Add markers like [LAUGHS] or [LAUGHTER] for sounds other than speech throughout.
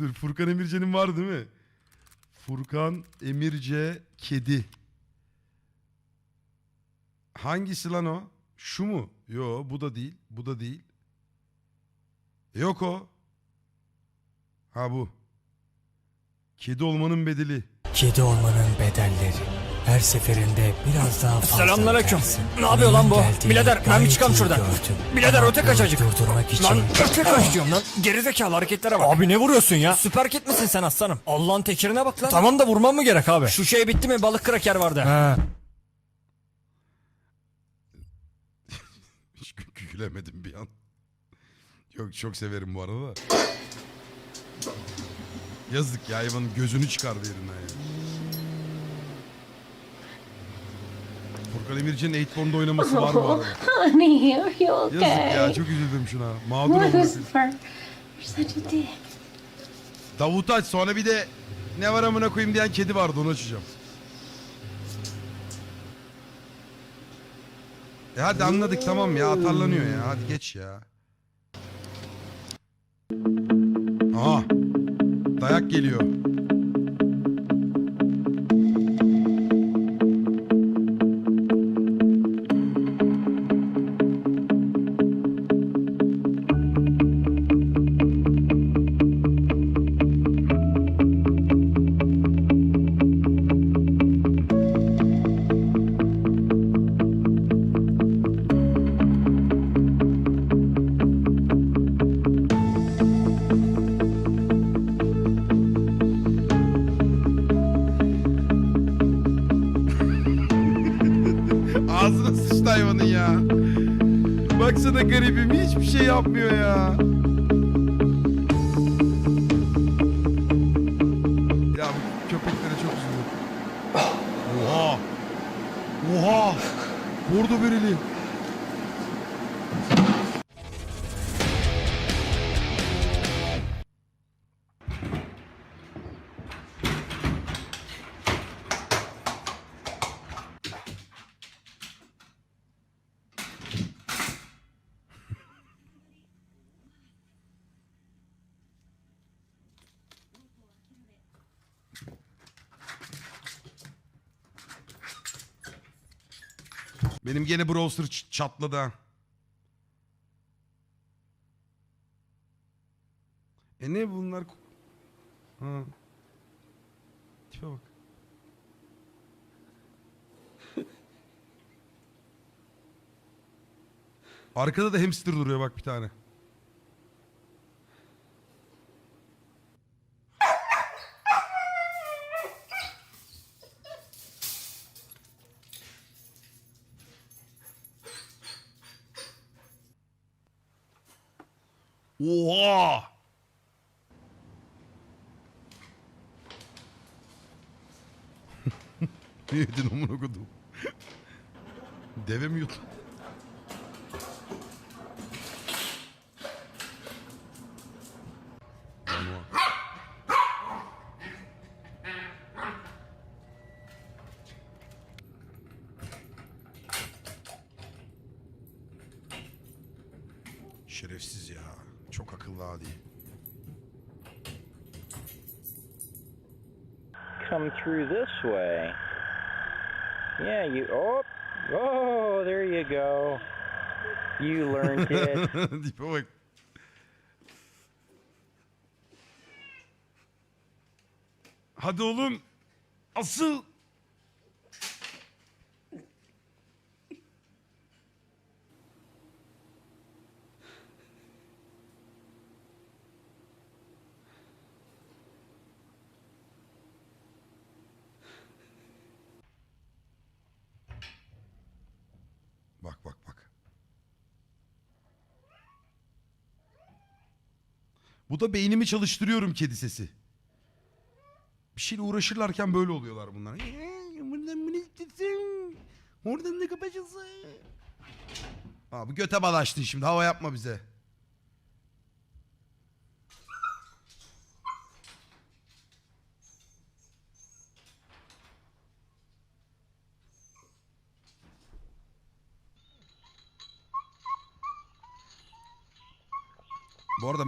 Dur Furkan Emirce'nin var değil mi? Furkan Emirce kedi. Hangisi lan o? Şu mu? Yo bu da değil. Bu da değil. Yok o. Ha bu. Kedi olmanın bedeli. Kedi olmanın bedelleri. Her seferinde biraz daha fazla Selamünaleyküm. ödersin. Ne yapıyor lan bu? Geldiğini Birader, ben bir gayet çıkalım iyi şuradan. gördüm. Birader, Ama öte bunu kaçacık. Durdurmak için... Lan öte kaç diyorum lan. Gerizekalı hareketlere bak. Abi ne vuruyorsun ya? Süper misin sen aslanım? Allah'ın tekirine bak lan. Tamam da vurmam mı gerek abi? Şu şey bitti mi? Balık kraker vardı. He. [LAUGHS] Hiç gü- gülemedim bir an. Yok çok severim bu arada da. Yazık ya hayvanın gözünü çıkardı yerinden ya. Furkan Emirci'nin Eightborn'da oynaması var bu arada. [LAUGHS] Honey, are you Yazık okay? ya çok üzüldüm şuna. Mağdur oldum. Lucifer, you're such a dick. Davut aç sonra bir de ne var amına koyayım diyen kedi vardı onu açacağım. E hadi anladık tamam ya atarlanıyor ya hadi geç ya. Aha dayak geliyor. Baksana garibim hiçbir şey yapmıyor ya. Ya bu köpeklere çok üzülüyorum. Oha. Oha. Vurdu birini. Benim gene browser çatladı ha. E ne bunlar? Ha. Tipe bak. [LAUGHS] Arkada da hamster duruyor bak bir tane. Oha! [LAUGHS] ne yedin amına kodum? Deve mi yutun? Şerefsiz ya. Çok akıllı come through this way. Yeah, you. Oh, oh, there you go. You learned it. [LAUGHS] Tipe bak. Hadi oğlum. Asıl. Bak bak bak. Bu da beynimi çalıştırıyorum kedi sesi. Bir şeyle uğraşırlarken böyle oluyorlar bunlar. Buradan bunu istesin. Oradan ne kapacağız? Abi göte balaştın şimdi hava yapma bize.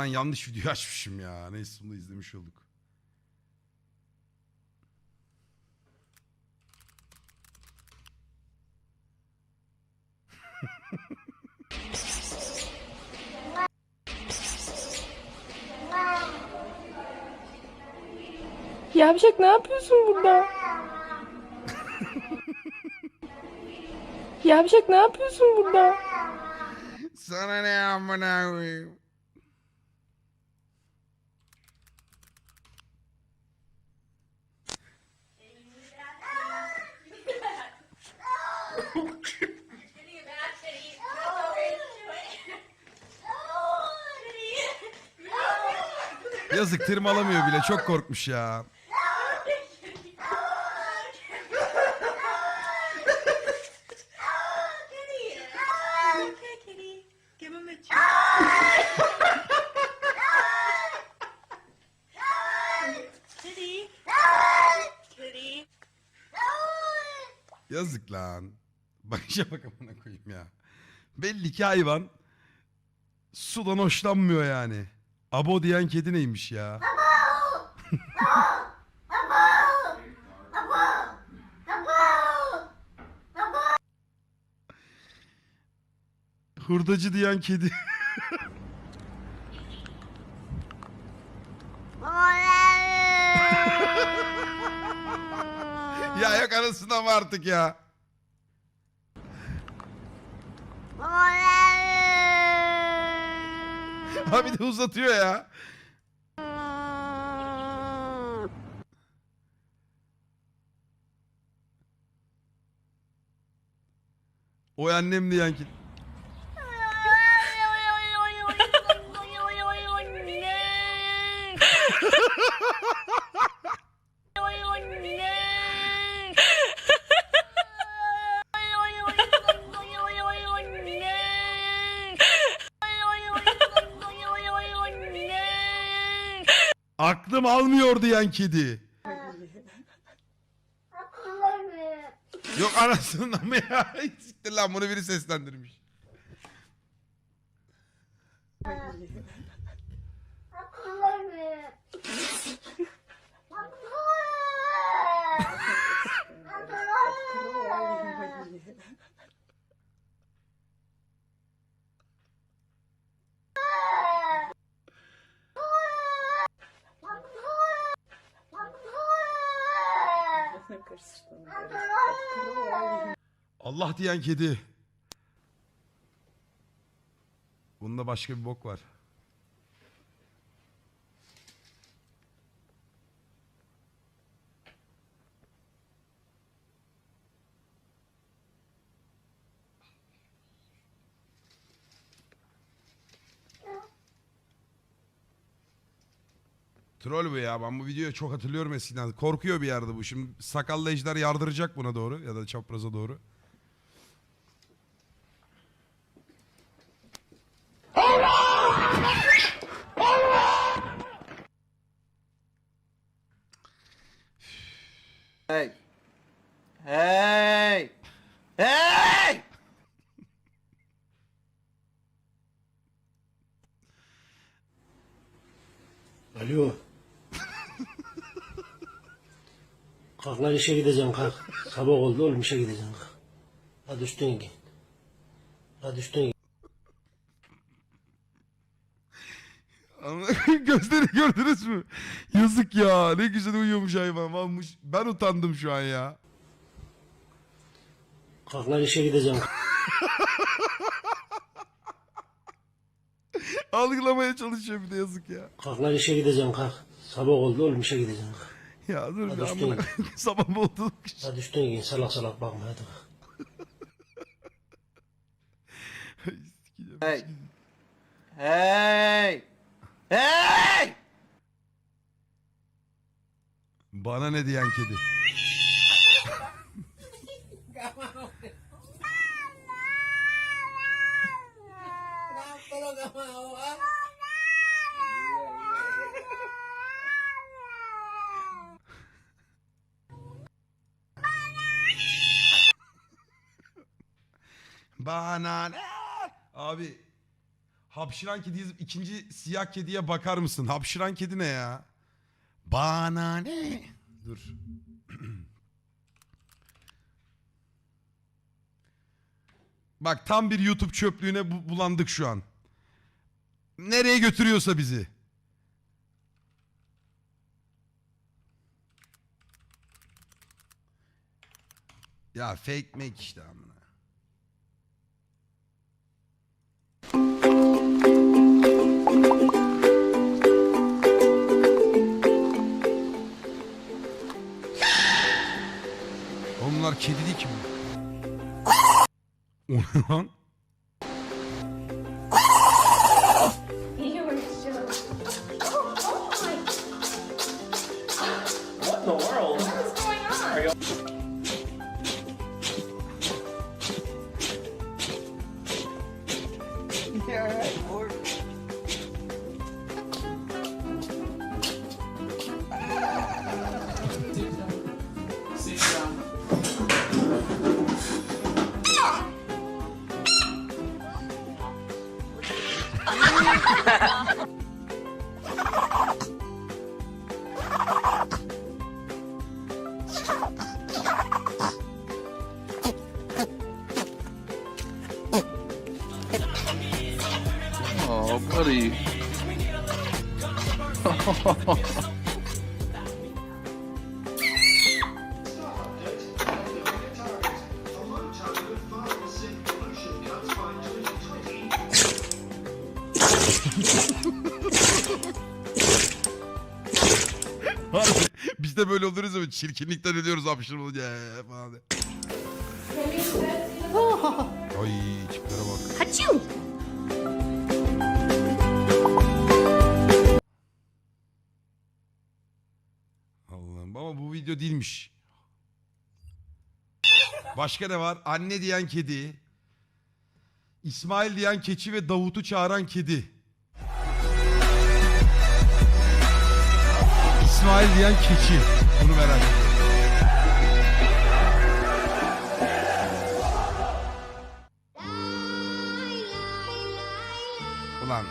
Ben yanlış video [LAUGHS] açmışım ya. Neyse bunu izlemiş olduk. [LAUGHS] Yavşak ne yapıyorsun burada? [LAUGHS] Yavşak ne yapıyorsun burada? Sana ne amına koyayım. Yazık tırmalamıyor bile çok korkmuş ya. Yazık lan. Bakışa bak amına koyayım ya. Belli ki hayvan sudan hoşlanmıyor yani. Abo diyen kedi neymiş ya? Hurdacı diyen kedi. [LAUGHS] ya yok arasında mı artık ya? Abi de uzatıyor ya. O annem diyen ki. Aklım almıyor diyen kedi. Yok anasından mı ya? Siktir lan bunu biri seslendirmiş. Allah diyen kedi. Bunda başka bir bok var. Troll bu ya. Ben bu videoyu çok hatırlıyorum eskiden. Korkuyor bir yerde bu. Şimdi sakallı ejder yardıracak buna doğru ya da çapraza doğru. Hey. Hey. Hey. Alo. Kalk lan işe gideceğim kalk. Sabah oldu oğlum işe gideceğim kalk. Hadi üstüne giyin. Hadi üstüne. Ama [LAUGHS] Gözleri gördünüz mü? Yazık ya. Ne güzel uyuyormuş hayvan. Varmış. Ben utandım şu an ya. Kalk lan işe gideceğim. [LAUGHS] Algılamaya çalışıyor bir de yazık ya. Kalk lan işe gideceğim kalk. Sabah oldu oğlum işe gideceğim kalk. Ya dur Hadi bir üstüne amına Sabah oldu? Hadi üstüne giyin salak salak bakma hadi kalk. Hey. Hey. Hey. Bana ne diyen kedi. [LAUGHS] Bana ne? Abi Hapşıran kedi yazıp ikinci siyah kediye bakar mısın? Hapşıran kedi ne ya? Bana ne? Dur. [CLEARS THROAT] Bak tam bir YouTube çöplüğüne bu- bulandık şu an. Nereye götürüyorsa bizi. Ya fake make işte amına. Onlar kedi değil ki bu. O ne lan? Oh, buddy. Harbi. Biz de böyle oluruz ama çirkinlikten ölüyoruz hapşırmalı ya falan. de. Ay tiplere bak. Achoo! Video değilmiş. Başka ne var? Anne diyen kedi. İsmail diyen keçi ve Davut'u çağıran kedi. İsmail diyen keçi. Bunu merak ediyorum. Ulan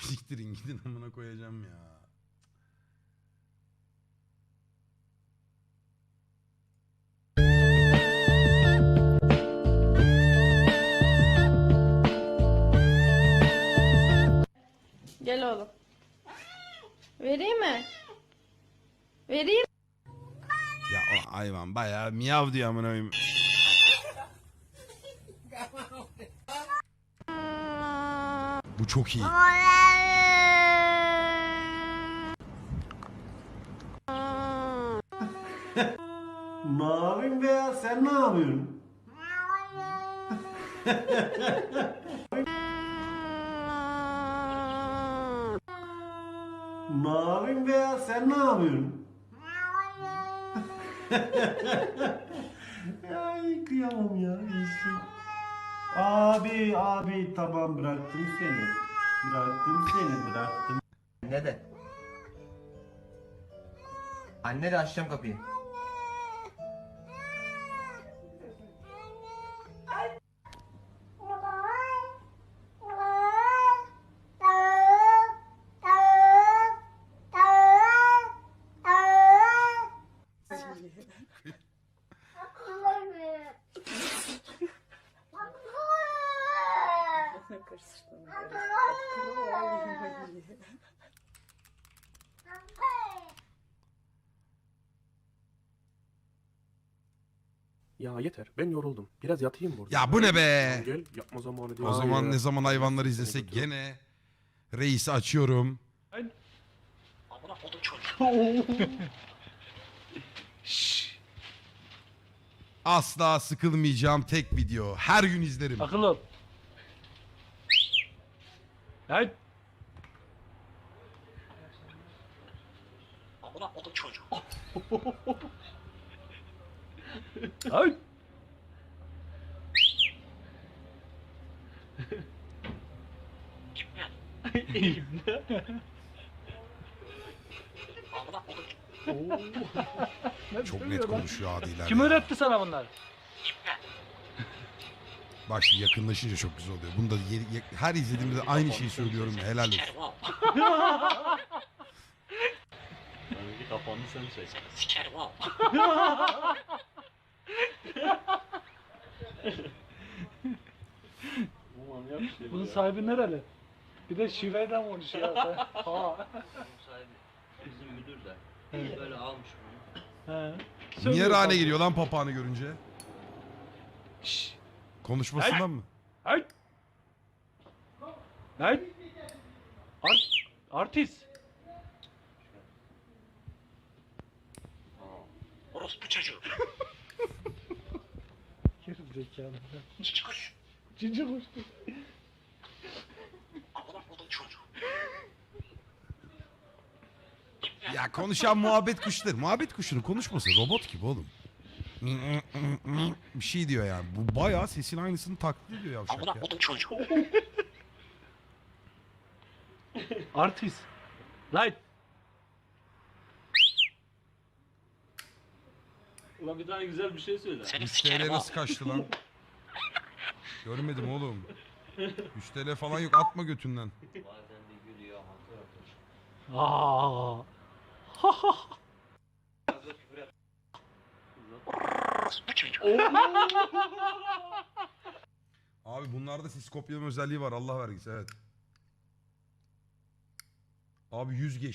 siktirin gidin amına koyacağım ya. Gel oğlum. Vereyim mi? Vereyim. Ya o hayvan bayağı miyav diyor amına koyayım. Bu çok iyi. Mavim be ya sen ne yapıyorsun? Mavim be ya sen ne yapıyorsun? Ay kıyamam ya. iyisin. Abi abi tamam bıraktım seni. Bıraktım seni bıraktım. Anne de. Anne de açacağım kapıyı. Ya yeter ben yoruldum. Biraz yatayım burada. Ya bu ne be? Gel yapma zamanı değil. O zaman ne zaman hayvanları izlesek gene reisi açıyorum. [LAUGHS] Asla sıkılmayacağım tek video. Her gün izlerim. Akıl ol. Hayır. Hayır. Çok net konuşuyor adiler. Kim ya. öğretti sana bunları? Bak şimdi yakınlaşınca çok güzel oluyor. Bunu da yeri- her izlediğimde aynı şeyi söylüyorum. ya, Helal olsun. Bunun sahibi nereli? Bir de şiveden konuşuyor. [LAUGHS] ha. Bizim müdür de. Böyle almış bunu. He. Niye rane geliyor lan papağanı görünce? Şşş. Konuşmasından mı? Hey. Hey. Art artist. Orospu çocuğu. [LAUGHS] Geri zekalı. Cici kuş. Cici kuş. Ya konuşan muhabbet kuşları. Muhabbet kuşunun konuşması robot gibi oğlum. Bir şey diyor yani. Bu bayağı sesin aynısını taklit ediyor yavşak ya. [LAUGHS] Artist. Light. Ulan bir tane güzel bir şey söyle. 3 TL nasıl kaçtı lan? [LAUGHS] Görmedim oğlum. 3 TL falan yok atma götünden. Bazen de gülüyor, hatır hatır. Aa. [LAUGHS] [LAUGHS] Abi bunlarda ses kopyalama özelliği var Allah vergisi evet. Abi 100 geçti.